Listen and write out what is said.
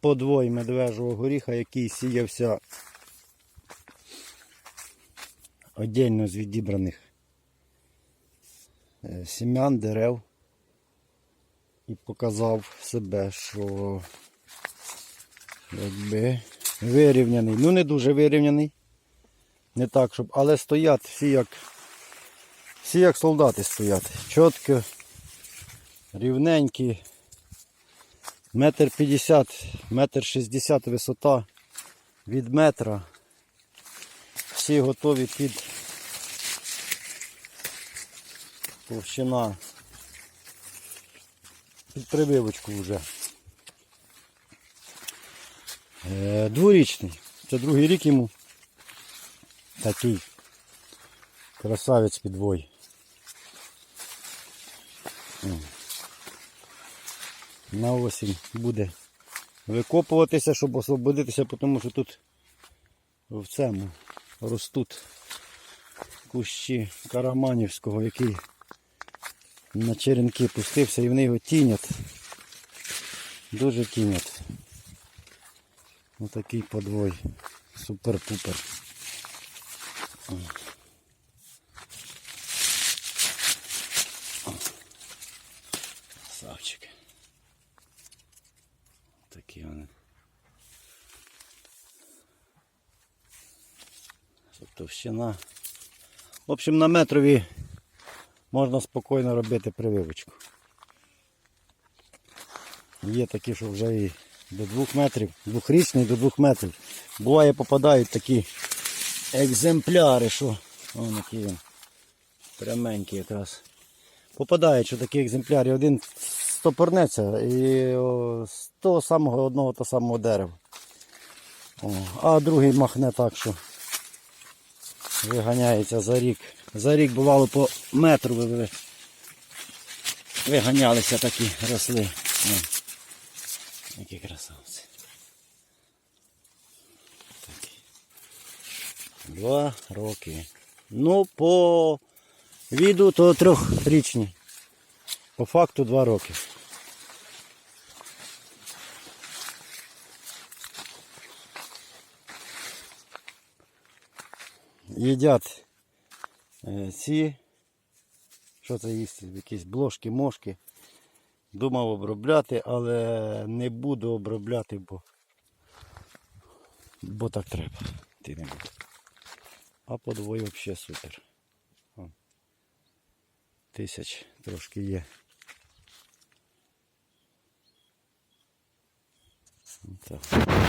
подвой медвежого горіха, який сіявся отдельно з відібраних е, сім'ян, дерев. І показав себе, що якби вирівняний. Ну не дуже вирівняний. Не так, щоб. Але стоять всі як. Всі як солдати стоять. Чітко, рівненькі. Метр п'ятдесят, метр шістдесят висота від метра. Всі готові під товщина. Під прививочку вже. Е, дворічний. Це другий рік йому. Такий красавець підвой. На осінь буде викопуватися, щоб освободитися, тому що тут в цьому ростуть кущі караманівського, який на черенки пустився і вони його тінять. Дуже тінять. Отакий подвой. Супер-пупер. Красавчики. Такі вони. Товщина. В общем, на метрові можна спокійно робити прививочку. Є такі, що вже і до двох метрів, двохрічний до двох метрів. Буває попадають такі екземпляри, що Вон який він. Пряменький якраз. Попадають, що такі екземпляри. Один стопорнеться і з того самого одного того самого дерева. О, а другий махне так, що виганяється за рік. За рік бувало по метру ви- ви- виганялися такі росли. О, які красавці. Два роки. Ну, по віду то трьохрічні. По факту два роки. Їдять е, ці, що це їсти, якісь блошки, мошки. Думав обробляти, але не буду обробляти, бо, бо так треба. Ти не буду. А подвой взагалі супер. Тисяч трошки є. Так.